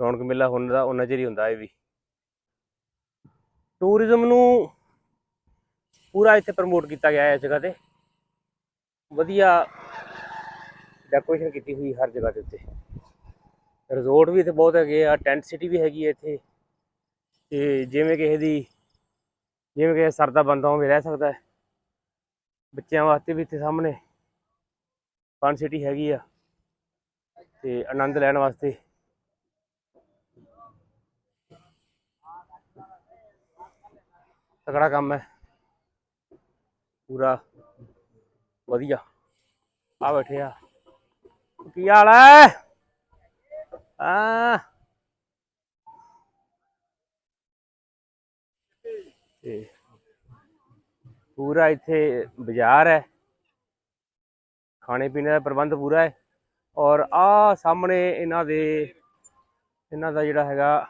ਰੌਣਕ ਮੇਲਾ ਹੁੰਦਾ ਉਹਨਾਂ ਚਿਰ ਹੀ ਹੁੰਦਾ ਇਹ ਵੀ। ਟੂਰਿਜ਼ਮ ਨੂੰ ਪੂਰਾ ਇੱਥੇ ਪ੍ਰਮੋਟ ਕੀਤਾ ਗਿਆ ਹੈ ਇਸ ਜਗ੍ਹਾ ਤੇ। ਵਧੀਆ ਡੈਕੋਰੇਸ਼ਨ ਕੀਤੀ ਹੋਈ ਹਰ ਜਗ੍ਹਾ ਦੇ ਉੱਤੇ। ਰਿਜ਼ੋਰਟ ਵੀ ਇੱਥੇ ਬਹੁਤ ਹੈਗੇ ਆ ਟੈਂਟ ਸਿਟੀ ਵੀ ਹੈਗੀ ਹੈ ਇੱਥੇ। ਤੇ ਜਿਵੇਂ ਕਿਸੇ ਦੀ, ਜਿਵੇਂ ਕਿਸੇ ਸਰਦਾ ਬੰਦਾ ਉਹ ਰਹਿ ਸਕਦਾ ਹੈ। ਬੱਚਿਆਂ ਵਾਸਤੇ ਵੀ ਇੱਥੇ ਸਾਹਮਣੇ ਫਨ ਸਿਟੀ ਹੈਗੀ ਆ ਤੇ ਆਨੰਦ ਲੈਣ ਵਾਸਤੇ। ਤਕੜਾ ਕੰਮ ਹੈ। ਪੂਰਾ ਵਧੀਆ। ਆ ਬੈਠੇ ਆ। ਕੀ ਹਾਲ ਹੈ? ਆ ਤੇ ਪੂਰਾ ਇੱਥੇ ਬਾਜ਼ਾਰ ਹੈ। ਖਾਣੇ ਪੀਣੇ ਦਾ ਪ੍ਰਬੰਧ ਪੂਰਾ ਹੈ ਔਰ ਆ ਸਾਹਮਣੇ ਇਹਨਾਂ ਦੇ, ਇਹਨਾਂ ਦਾ ਜਿਹੜਾ ਹੈਗਾ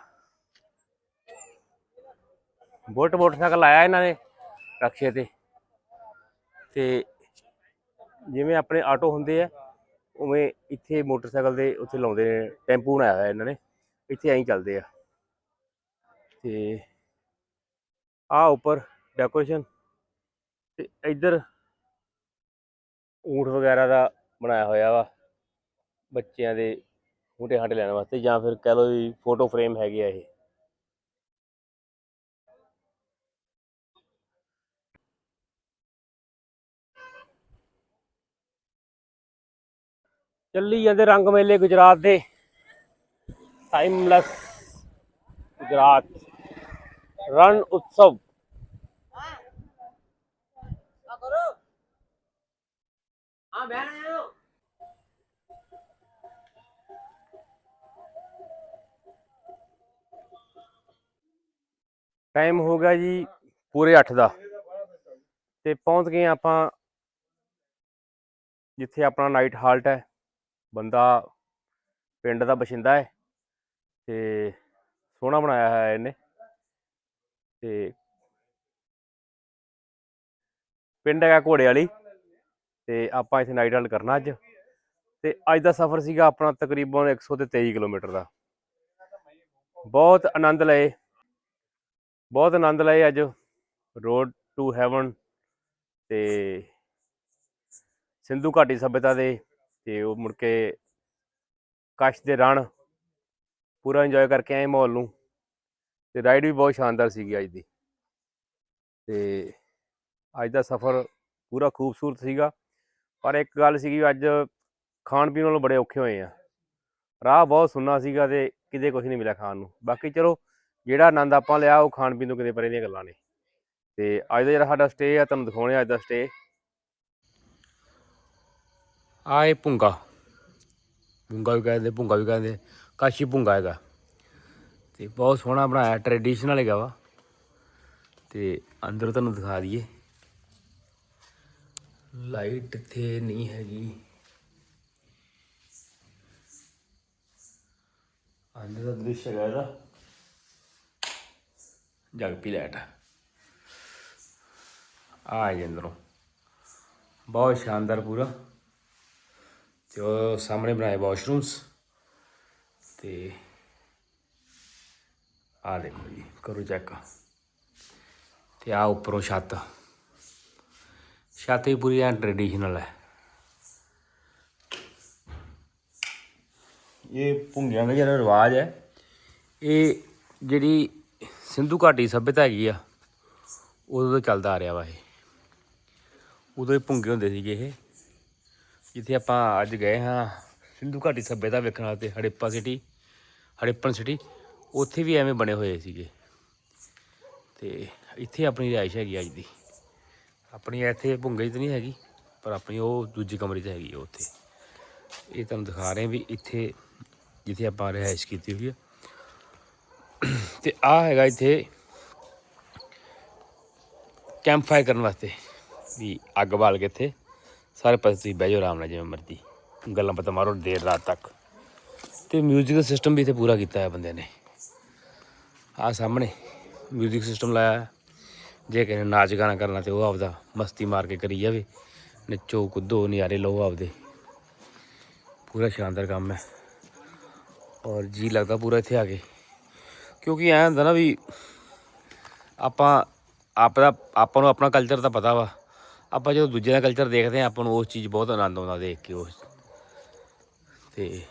ਬੋਟ ਮੋਟਰਸਾਈਕਲ ਆਇਆ ਇਹਨਾਂ ਨੇ ਰਕਸ਼ੇ ਤੇ। ਤੇ ਜਿਵੇਂ ਆਪਣੇ ਆਟੋ ਹੁੰਦੇ ਆ, ਉਵੇਂ ਇੱਥੇ ਮੋਟਰਸਾਈਕਲ ਦੇ ਉੱਥੇ ਲਾਉਂਦੇ ਨੇ, ਟੈਂਪੂ ਬਣਾਇਆ ਹੋਇਆ ਇਹਨਾਂ ਨੇ, ਇੱਥੇ ਐਂ ਚੱਲਦੇ ਆ। ਤੇ ਆ ਉੱਪਰ ਡੈਕੋਰੇਸ਼ਨ ਤੇ ਇੱਧਰ ਊਂਠ ਵਗੈਰਾ ਦਾ ਬਣਾਇਆ ਹੋਇਆ ਵਾ, ਬੱਚਿਆਂ ਦੇ ਊਂਟੇ ਹਾਂਟੇ ਲੈਣ ਵਾਸਤੇ ਜਾਂ ਫਿਰ ਕਹਿ ਲਓ ਵੀ ਫੋਟੋ ਫਰੇਮ ਹੈਗੇ ਆ ਇਹ। ਚੱਲੀ ਜਾਂਦੇ ਰੰਗ ਮੇਲੇ ਗੁਜਰਾਤ ਦੇ ਟਾਈਮਲੈਸ ਗੁਜਰਾਤ। ਰਨ ਉਤਸਵ ਟਾਈਮ ਹੋ ਗਿਆ ਜੀ ਪੂਰੇ 8 ਦਾ। ਤੇ ਪਹੁੰਚ ਗਏ ਆਪਾਂ ਜਿੱਥੇ ਆਪਣਾ ਨਾਈਟ ਹਾਲਟ ਹੈ। ਬੰਦਾ ਪਿੰਡ ਦਾ ਬਸ਼ਿੰਦਾ ਹੈ ਤੇ ਸੋਹਣਾ ਬਣਾਇਆ ਹੋਇਆ ਇਹਨੇ। ਤੇ ਪਿੰਡ ਹੈਗਾ ਘੋੜੇ ਵਾਲੀ ਤੇ ਆਪਾਂ ਇੱਥੇ ਨਾਈਟ ਹਾਲਟ ਕਰਨਾ ਅੱਜ ਤੇ ਅੱਜ ਦਾ ਸਫ਼ਰ ਸੀਗਾ ਆਪਣਾ ਤਕਰੀਬਨ 123 ਕਿਲੋਮੀਟਰ ਦਾ। ਬਹੁਤ ਆਨੰਦ ਲਏ। ਬਹੁਤ ਆਨੰਦ ਲਏ ਅੱਜ। ਰੋਡ ਟੂ ਹੈਵਨ ਤੇ ਸਿੰਧੂ ਘਾਟੀ ਸਭਿਅਤਾ ਦੇ ਤੇ ਉਹ ਮੁੜ ਕੇ ਕਸ਼ ਦੇ ਰਣ ਪੂਰਾ ਇੰਜੋਏ ਕਰਕੇ ਆਏ ਮਾਹੌਲ ਨੂੰ। ਤੇ ਰਾਈਡ ਵੀ ਬਹੁਤ ਸ਼ਾਨਦਾਰ ਸੀਗੀ ਅੱਜ ਦੀ। ਤੇ ਅੱਜ ਦਾ ਸਫ਼ਰ ਪੂਰਾ ਖੂਬਸੂਰਤ ਸੀਗਾ। ਪਰ ਇੱਕ ਗੱਲ ਸੀਗੀ ਵੀ ਅੱਜ ਖਾਣ ਪੀਣ ਨਾਲੋਂ ਬੜੇ ਔਖੇ ਹੋਏ ਆ। ਰਾਹ ਬਹੁਤ ਸੁੰਨਾ ਸੀਗਾ ਤੇ ਕਿਤੇ ਕੁਝ ਨਹੀਂ ਮਿਲਿਆ ਖਾਣ ਨੂੰ। ਬਾਕੀ ਚਲੋ, ਜਿਹੜਾ ਆਨੰਦ ਆਪਾਂ ਲਿਆ, ਉਹ ਖਾਣ ਪੀਣ ਤੋਂ ਕਿਤੇ ਪਰੇ ਦੀਆਂ ਗੱਲਾਂ ਨੇ। ਤੇ ਅੱਜ ਦਾ ਜਿਹੜਾ ਸਾਡਾ ਸਟੇ ਆ, ਤੁਹਾਨੂੰ ਦਿਖਾਉਣੇ ਆ ਅੱਜ ਦਾ ਸਟੇ ਆਏ ਇਹ ਪੁੰਗਾ ਪੁੰਗਾ ਵੀ ਕਹਿੰਦੇ ਪੁੰਗਾ ਵੀ ਕਹਿੰਦੇ। ਕਾਸ਼ੀ ਪੁੰਗਾ ਹੈਗਾ। ਤੇ ਬਹੁਤ ਸੋਹਣਾ ਬਣਾਇਆ ਟ੍ਰੈਡੀਸ਼ਨਲ ਹੈਗਾ ਵਾ। ਤੇ ਅੰਦਰ ਤੁਹਾਨੂੰ ਦਿਖਾ ਦਈਏ। ਲਾਈਟ ਇੱਥੇ ਨਹੀਂ ਹੈਗੀ। ਅੰਦਰ ਦਾ ਦ੍ਰਿਸ਼ ਹੈਗਾ ਇਹਦਾ। ਜਗ ਪੀ ਲਾਈਟ ਆ ਜੀ ਅੰਦਰੋਂ। ਬਹੁਤ ਸ਼ਾਨਦਾਰ ਪੂਰਾ। ਤੇ ਉਹ ਸਾਹਮਣੇ ਬਣਾਏ ਵਾਸ਼ਰੂਮਸ ਤੇ ਆ ਦੇਖੋ ਜੀ, ਕਰੋ ਚੈੱਕ ਤੇ ਆ ਉੱਪਰੋਂ ਛੱਤ। ਛੱਤ ਵੀ ਪੂਰੀ ਐਨ ਟ੍ਰੈਡੀਸ਼ਨਲ ਹੈ। ਇਹ ਭੁੰਗਿਆਂ ਦਾ ਜਿਹੜਾ ਰਿਵਾਜ ਹੈ, ਇਹ ਜਿਹੜੀ ਸਿੰਧੂ ਘਾਟੀ ਸਭਿਅਤਾ ਹੈਗੀ ਆ, ਉਦੋਂ ਤੋਂ ਚੱਲਦਾ ਆ ਰਿਹਾ ਵਾ ਇਹ। ਉਦੋਂ ਹੀ ਭੁੰਗੇ ਹੁੰਦੇ ਸੀਗੇ ਇਹ। ਜਿੱਥੇ ਆਪਾਂ ਅੱਜ ਗਏ ਹਾਂ, ਸਿੰਧੂ ਘਾਟੀ ਸੱਭਿਅਤਾ ਵੇਖਣ ਵਾਸਤੇ, ਹੜੱਪਾ ਸਿਟੀ ਹੜੱਪਨ ਸਿਟੀ ਉੱਥੇ ਵੀ ਐਵੇਂ ਬਣੇ ਹੋਏ ਸੀਗੇ। ਤੇ ਇੱਥੇ ਆਪਣੀ ਰਿਹਾਇਸ਼ ਹੈਗੀ ਅੱਜ ਦੀ। ਆਪਣੀ ਇੱਥੇ ਭੁੰਗੇ 'ਚ ਤਾਂ ਨਹੀਂ ਹੈਗੀ, ਪਰ ਆਪਣੀ ਉਹ ਦੂਜੇ ਕਮਰੇ 'ਚ ਹੈਗੀ ਆ ਉੱਥੇ। ਇਹ ਤੁਹਾਨੂੰ ਦਿਖਾ ਰਹੇ ਵੀ ਇੱਥੇ ਜਿੱਥੇ ਆਪਾਂ ਰਿਹਾਇਸ਼ ਕੀਤੀ ਹੋਈ ਆ। ਤੇ ਆ ਹੈਗਾ ਇੱਥੇ ਕੈਂਪ ਫਾਇਰ ਕਰਨ ਵਾਸਤੇ ਵੀ ਅੱਗ ਬਾਲ ਕੇ ਇੱਥੇ। ਸਾਰੇ ਪਾਸੇ ਤੁਸੀਂ ਬਹਿ ਜਾਓ ਆਰਾਮ ਨਾਲ ਜਿਵੇਂ ਮਰਜ਼ੀ। ਗੱਲਾਂ ਬਾਤਾਂ ਮਾਰੋ, ਦੇਰ ਰਾਤ ਤੱਕ। ਤੇ 뮤직 ਸਿਸਟਮ ਵੀ ਇੱਥੇ ਪੂਰਾ ਕੀਤਾ ਹੈ ਬੰਦੇ ਨੇ। ਆ ਸਾਹਮਣੇ 뮤직 ਸਿਸਟਮ ਲਾਇਆ ਜੇ ਕਿਸੇ ਨੇ ਨਾਚ ਗਾਣਾ ਕਰਨਾ ਤੇ ਉਹ ਆਪਦਾ ਮਸਤੀ ਮਾਰ ਕੇ ਕਰੀ ਜਾਵੇ। ਨੱਚੋ, ਕੁੱਦੋ, ਨਜ਼ਾਰੇ ਲਓ ਆਪਦੇ। ਪੂਰਾ ਸ਼ਾਨਦਾਰ ਕੰਮ ਹੈ। ਔਰ ਜੀ ਲੱਗਦਾ ਪੂਰਾ ਇੱਥੇ ਆ ਕੇ। ਕਿਉਂਕਿ ਐਂ ਹੁੰਦਾ ਨਾ ਵੀ ਆਪਾਂ ਆਪ ਆਪਾਂ ਨੂੰ ਆਪਣਾ ਕਲਚਰ ਤਾਂ ਪਤਾ ਵਾ। ਆਪਾਂ ਜਦੋਂ ਦੂਜੇ ਦਾ ਕਲਚਰ ਦੇਖਦੇ ਆ ਆਪਾਂ ਨੂੰ ਉਸ ਚੀਜ਼ ਬਹੁਤ ਆਨੰਦ ਆਉਂਦਾ ਦੇਖ ਕੇ ਉਸ। ਤੇ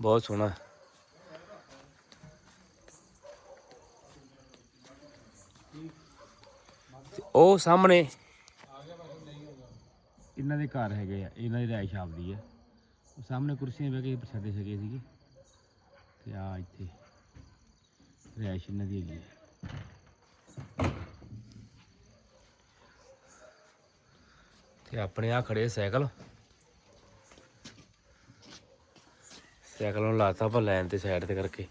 ਬਹੁਤ ਸੋਹਣਾ। ਉਹ ਸਾਹਮਣੇ। ਇਹਨਾਂ ਦੇ ਘਰ ਹੈਗੇ ਆ, ਇਹਨਾਂ ਦੀ ਰਿਹਾਇਸ਼ ਆਪਦੀ ਹੈ ਉਹ ਸਾਹਮਣੇ ਕੁਰਸੀਆਂ ਬਹਿ ਕੇ ਪ੍ਰਸ਼ਾਦੇ ਛਕੇ ਸੀਗੇ। ਤੇ ਆ ਇੱਥੇ, ਰਿਹਾਇਸ਼ ਇਹਨਾਂ ਦੀ ਹੈਗੀ ਹੈ ਤੇ ਆਪਣੇ ਆ ਖੜੇ ਸਾਈਕਲ। ਸਾਈਕਲ ਨੂੰ ਲਾਤਾ ਪਰ ਲਾਈਨ ਤੇ ਸਾਈਡ ਤੇ ਕਰਕੇ।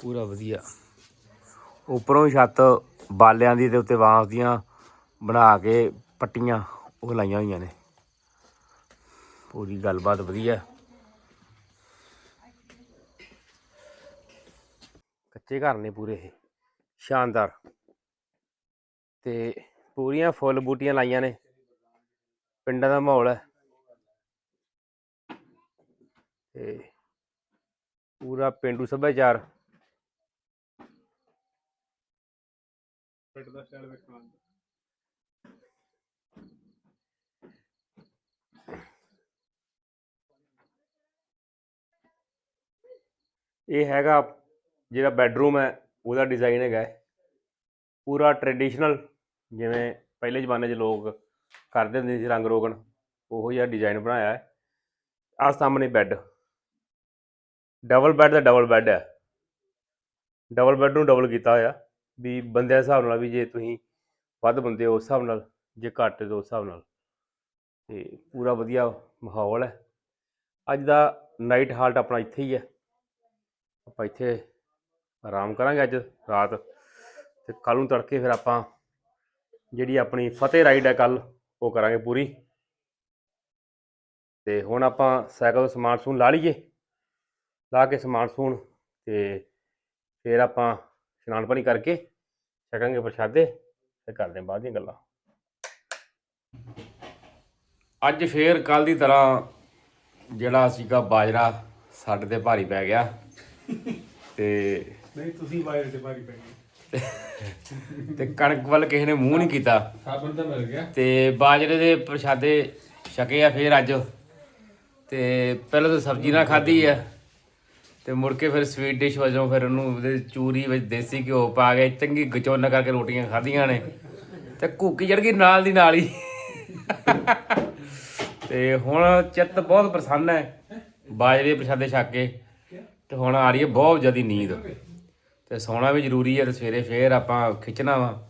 ਪੂਰਾ ਵਧੀਆ। ਉੱਪਰੋਂ ਛੱਤ ਬਾਲਿਆਂ ਦੀ ਤੇ ਉੱਤੇ ਬਾਂਸ ਦੀਆਂ ਬਣਾ ਕੇ ਪੱਟੀਆਂ ਉਹ ਲਾਈਆਂ ਹੋਈਆਂ ਨੇ। ਪੂਰੀ ਗੱਲਬਾਤ ਵਧੀਆ। ਕੱਚੇ ਘਰ ਨੇ ਪੂਰੇ ਇਹ। ਸ਼ਾਨਦਾਰ। ਤੇ ਪੂਰੀਆਂ ਫੁੱਲ ਬੂਟੀਆਂ ਲਾਈਆਂ ਨੇ। ਪਿੰਡਾਂ ਦਾ ਮਾਹੌਲ ਹੈ। ਤੇ ਪੂਰਾ ਪਿੰਡੂ ਸੱਭਿਆਚਾਰ। ਪਿੰਡ ਦਾ ਸਟਾਈਲ ਵੇਖਣਾ ਇਹ ਹੈਗਾ ਜਿਹੜਾ ਬੈੱਡਰੂਮ ਹੈ, ਉਹਦਾ ਡਿਜ਼ਾਈਨ ਹੈਗਾ ਹੈ। ਪੂਰਾ ਟ੍ਰੈਡੀਸ਼ਨਲ ਜਿਵੇਂ ਪਹਿਲੇ ਜ਼ਮਾਨੇ 'ਚ ਲੋਕ ਕਰਦੇ ਹੁੰਦੇ ਸੀ ਰੰਗ ਰੋਗਨ ਉਹੋ ਜਿਹਾ ਡਿਜ਼ਾਈਨ ਬਣਾਇਆ ਹੈ। ਆਹ ਸਾਹਮਣੇ ਬੈੱਡ ਡਬਲ ਬੈੱਡ ਦਾ ਡਬਲ ਬੈੱਡ ਹੈ। ਡਬਲ ਬੈੱਡ ਨੂੰ ਡਬਲ ਕੀਤਾ ਹੋਇਆ। ਵੀ ਬੰਦਿਆਂ ਦੇ ਹਿਸਾਬ ਨਾਲ ਵੀ ਜੇ ਤੁਸੀਂ ਵੱਧ ਬੰਦੇ ਹੋ ਉਸ ਹਿਸਾਬ ਨਾਲ, ਜੇ ਘੱਟ ਤੇ ਉਸ ਹਿਸਾਬ ਨਾਲ। ਤੇ ਪੂਰਾ ਵਧੀਆ ਮਾਹੌਲ ਹੈ। ਅੱਜ ਦਾ ਨਾਈਟ ਹਾਲਟ ਆਪਣਾ ਇੱਥੇ ਹੀ ਹੈ। ਆਪਾਂ ਇੱਥੇ ਆਰਾਮ ਕਰਾਂਗੇ ਅੱਜ ਰਾਤ ਤੇ ਕੱਲ ਨੂੰ ਤੜਕੇ ਫਿਰ ਆਪਾਂ ਜਿਹੜੀ ਆਪਣੀ ਫਤਿਹ ਰਾਈਡ ਹੈ ਕੱਲ ਉਹ ਕਰਾਂਗੇ ਪੂਰੀ। ਤੇ ਹੁਣ ਆਪਾਂ ਸਾਈਕਲ ਤੋਂ ਸਮਾਨ ਸਮੂਨ ਲਾ ਲਈਏ। ਲਾ ਕੇ ਸਮਾਨ ਸਮੂਨ ਤੇ ਫਿਰ ਆਪਾਂ ਇਸ਼ਨਾਨ ਪਾਣੀ ਕਰਕੇ ਛਕਾਂਗੇ ਪ੍ਰਸ਼ਾਦੇ ਤੇ ਕਰਦੇ ਹਾਂ ਬਾਅਦ ਦੀਆਂ ਗੱਲਾਂ। ਅੱਜ ਫੇਰ ਕੱਲ ਦੀ ਤਰ੍ਹਾਂ ਜਿਹੜਾ ਸੀਗਾ ਬਾਜਰਾ ਸਾਡੇ ਤੇ ਭਾਰੀ ਪੈ ਗਿਆ। ਤੇ ਨਹੀਂ ਤੁਸੀਂ ਵਾਇਰ ਤੇ ਭਾਰੀ ਪੈ ਗਏ। ਤੇ ਕਣਕ ਵੱਲ ਕਿਸੇ ਨੇ ਮੂੰਹ ਨਹੀਂ ਕੀਤਾ। ਸਾਬਣ ਤਾਂ ਮਿਲ ਗਿਆ। ਤੇ ਬਾਜਰੇ ਦੇ ਪ੍ਰਸ਼ਾਦੇ ਛਕੇ ਆ ਫੇਰ ਅੱਜ। ਤੇ ਪਹਿਲਾਂ ਤਾਂ ਸਬਜ਼ੀ ਨਾਲ ਖਾਧੀ ਆ। ਤੇ ਮੁੜ ਕੇ ਫਿਰ ਸਵੀਟ ਡਿਸ਼ ਵਜੋਂ ਫਿਰ ਉਹਨੂੰ ਉਹਦੇ ਚੂਰੀ ਵਿੱਚ ਦੇਸੀ ਘਿਓ ਪਾ ਕੇ ਚੰਗੀ ਗਚੋਨਾ ਕਰਕੇ ਰੋਟੀਆਂ ਖਾਧੀਆਂ ਨੇ। ਤੇ ਘੂਕੀ ਚੜ ਗਈ ਨਾਲ ਦੀ ਨਾਲ ਹੀ। ਤੇ ਹੁਣ ਚਿੱਤ ਬਹੁਤ ਪ੍ਰਸੰਨ ਹੈ ਬਾਜਰੇ ਪ੍ਰਸ਼ਾਦੇ ਛਕ ਕੇ। ਤੇ ਹੁਣ ਆ ਰਹੀ ਹੈ ਬਹੁਤ ਜ਼ਿਆਦੀ ਨੀਂਦ। ਤੇ ਸੌਣਾ ਵੀ ਜ਼ਰੂਰੀ ਹੈ ਤੇ ਸਵੇਰੇ ਫੇਰ ਆਪਾਂ ਖਿੱਚਣਾ ਵਾ।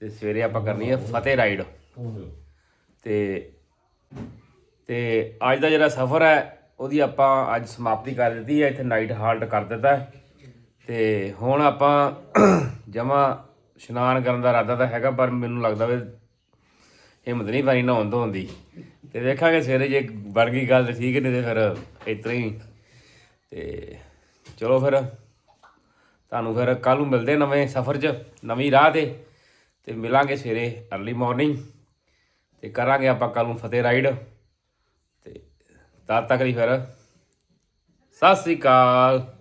ਤੇ ਸਵੇਰੇ ਆਪਾਂ ਕਰਨੀ ਹੈ ਫਤਿਹ ਰਾਈਡ। ਤੇ ਤੇ ਅੱਜ ਦਾ ਜਿਹੜਾ ਸਫ਼ਰ ਹੈ ਉਹਦੀ ਆਪਾਂ ਅੱਜ ਸਮਾਪਤੀ ਕਰ ਦਿੱਤੀ ਹੈ, ਇੱਥੇ ਨਾਈਟ ਹਾਲਟ ਕਰ ਦਿੱਤਾ ਹੈ। ਤੇ ਹੁਣ ਆਪਾਂ ਜਮਾ ਇਸ਼ਨਾਨ ਕਰਨ ਦਾ ਇਰਾਦਾ ਤਾਂ ਹੈਗਾ, ਪਰ ਮੈਨੂੰ ਲੱਗਦਾ ਵੀ ਹਿੰਮਤ ਨਹੀਂ ਪਾਣੀ ਨਹਾਉਣ ਧੋਣ ਦੀ। ਤੇ ਵੇਖਾਂਗੇ ਸਵੇਰੇ ਜੇ ਬਣ ਗਈ ਗੱਲ ਤੇ ਠੀਕ ਨਹੀਂ ਤੇ ਫਿਰ ਇਤਨਾ ਹੀ। ਤੇ ਚਲੋ ਫਿਰ, ਤੁਹਾਨੂੰ ਫਿਰ ਕੱਲ ਨੂੰ ਮਿਲਦੇ ਨਵੇਂ ਸਫ਼ਰ 'ਚ, ਨਵੀਂ ਰਾਹ ਤੇ। ਤੇ ਮਿਲਾਂਗੇ ਸਵੇਰੇ ਅਰਲੀ ਮਾਰਨਿੰਗ ਤੇ ਕਰਾਂਗੇ ਆਪਾਂ ਕੱਲ ਨੂੰ ਫਤਿਹ ਰਾਈਡ ਤਦ ਤੱਕ ਲਈ ਫਿਰ। ਸਤਿ ਸ੍ਰੀ ਅਕਾਲ।